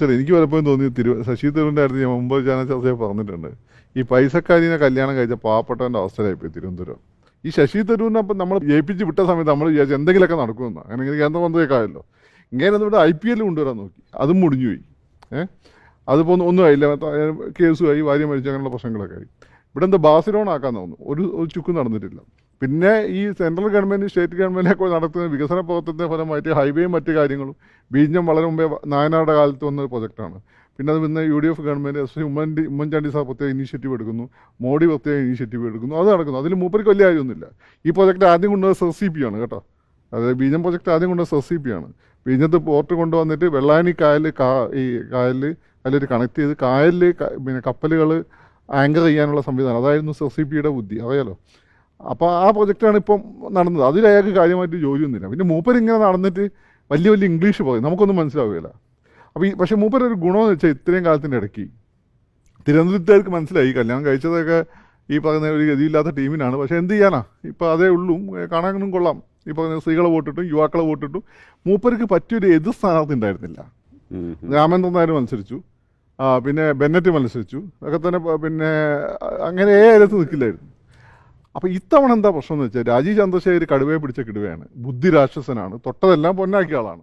ചില എനിക്ക് പലപ്പോഴും തോന്നി തിരു ശശി തരൂരിന്റെ അടുത്ത് ഞാൻ മുമ്പ് ചാനൽ ചർച്ചയിൽ പറഞ്ഞിട്ടുണ്ട്. ഈ പൈസക്കാരിനെ കല്യാണം കഴിച്ച പാവപ്പെട്ടവന്റെ അവസ്ഥയിലായിപ്പോയി തിരുവനന്തപുരം. ഈ ശശി തരൂരിനെ അപ്പം നമ്മൾ ജയിപ്പിച്ച് വിട്ട സമയത്ത് നമ്മൾ വിചാരിച്ചു എന്തെങ്കിലുമൊക്കെ നടക്കുമെന്ന്. അങ്ങനെ കേന്ദ്രമന്ത്രിയൊക്കെ ആയല്ലോ. ഇങ്ങനെ ഇവിടെ ഐ പി എല്ലിൽ കൊണ്ടുവരാൻ നോക്കി. അതും മുടിഞ്ഞുപോയി ഏഹ് അതിപ്പോൾ ഒന്നും ഒന്നും ആയില്ല. കേസുമായി ഭാര്യ മരിച്ചു അങ്ങനെയുള്ള പ്രശ്നങ്ങളൊക്കെ ആയി. ഇവിടെ എന്താ ബാസിലോൺ ആക്കാൻ തോന്നുന്നു. ഒരു ചുക്കും നടന്നിട്ടില്ല. പിന്നെ ഈ സെൻട്രൽ ഗവൺമെന്റ് സ്റ്റേറ്റ് ഗവൺമെന്റൊക്കെ നടത്തുന്ന വികസന പ്രവർത്തനത്തിന്റെ ഫലമായിട്ട് ഹൈവേയും മറ്റു കാര്യങ്ങളും. ബീജം വളരെ മുമ്പേ നായനാട് കാലത്ത് വന്ന ഒരു പ്രൊജക്റ്റാണ് പിന്നെ അത് പിന്നെ U D F government S Oommen Chandy Oommen Chandy sir പ്രത്യേക ഇനീഷ്യേറ്റീവ് എടുക്കുന്നു. മോഡി പ്രത്യേക ഇനീഷ്യേറ്റീവ് എടുക്കുന്നു. അത് നടക്കുന്നു. അതിൽ മൂപ്പർക്ക് വലിയ കാര്യമൊന്നുമില്ല. ഈ പ്രൊജക്റ്റ് ആദ്യം കൊണ്ടുവന്നത് സെസ് സി പി ആണ് കേട്ടോ. അതായത് ബീജം പ്രൊജക്റ്റ് ആദ്യം കൊണ്ടുവന്നത് സെസ് സി പി ആണ്. ബീജത്ത് പോർട്ട് കൊണ്ടുവന്നിട്ട് വെള്ളാനി കായൽ കാ ഈ കായലിൽ അതിലൊരു കണക്ട് ചെയ്ത് കായലിൽ പിന്നെ കപ്പലുകൾ ആങ്കർ ചെയ്യാനുള്ള സംവിധാനം. അതായിരുന്നു സെസ് സി പിയുടെ ബുദ്ധി. അറിയാലോ? അപ്പോൾ ആ പ്രൊജക്റ്റാണ് ഇപ്പം നടന്നത്. അതിൽ അയാൾക്ക് കാര്യമായിട്ട് ജോലിയൊന്നുമില്ല. പിന്നെ മൂപ്പർ ഇങ്ങനെ നടന്നിട്ട് വലിയ വലിയ ഇംഗ്ലീഷ് പറയും നമുക്കൊന്നും മനസ്സിലാവുകയില്ല അപ്പോൾ ഈ പക്ഷേ മൂപ്പർ ഒരു ഗുണമെന്ന് വെച്ചാൽ ഇത്രയും കാലത്തിന്റെ ഇടയ്ക്ക് തിരുവനന്തപുരത്തുകാർക്ക് മനസ്സിലായി. കല്യാണം കഴിച്ചതൊക്കെ ഈ പറയുന്ന ഒരു ഗതിയില്ലാത്ത ടീമിനാണ്. പക്ഷേ എന്ത് ചെയ്യാനാ? ഇപ്പോൾ അതേ ഉള്ളൂ. കാണാനും കൊള്ളാം. ഈ പറയുന്ന സ്ത്രീകളെ വോട്ടിട്ടും യുവാക്കളെ വോട്ടിട്ടും. മൂപ്പർക്ക് പറ്റിയൊരു എതിർ സ്ഥാനാർത്ഥി ഉണ്ടായിരുന്നില്ല. രാമൻ രാമേന്ദ്രൻ നായർ മത്സരിച്ചു. പിന്നെ ബെന്നറ്റ് മത്സരിച്ചു. അതൊക്കെ തന്നെ പിന്നെ അങ്ങനെ ഏ അരത്ത് നിൽക്കില്ലായിരുന്നു. അപ്പോൾ ഇത്തവണ എന്താ പ്രശ്നം എന്ന് വെച്ചാൽ രാജീവ് ചന്ദ്രശേഖർ കടുവയെ പിടിച്ച കിടുവയാണ്. ബുദ്ധി രാക്ഷസനാണ്. തൊട്ടതെല്ലാം പൊന്നാക്കിയ ആളാണ്.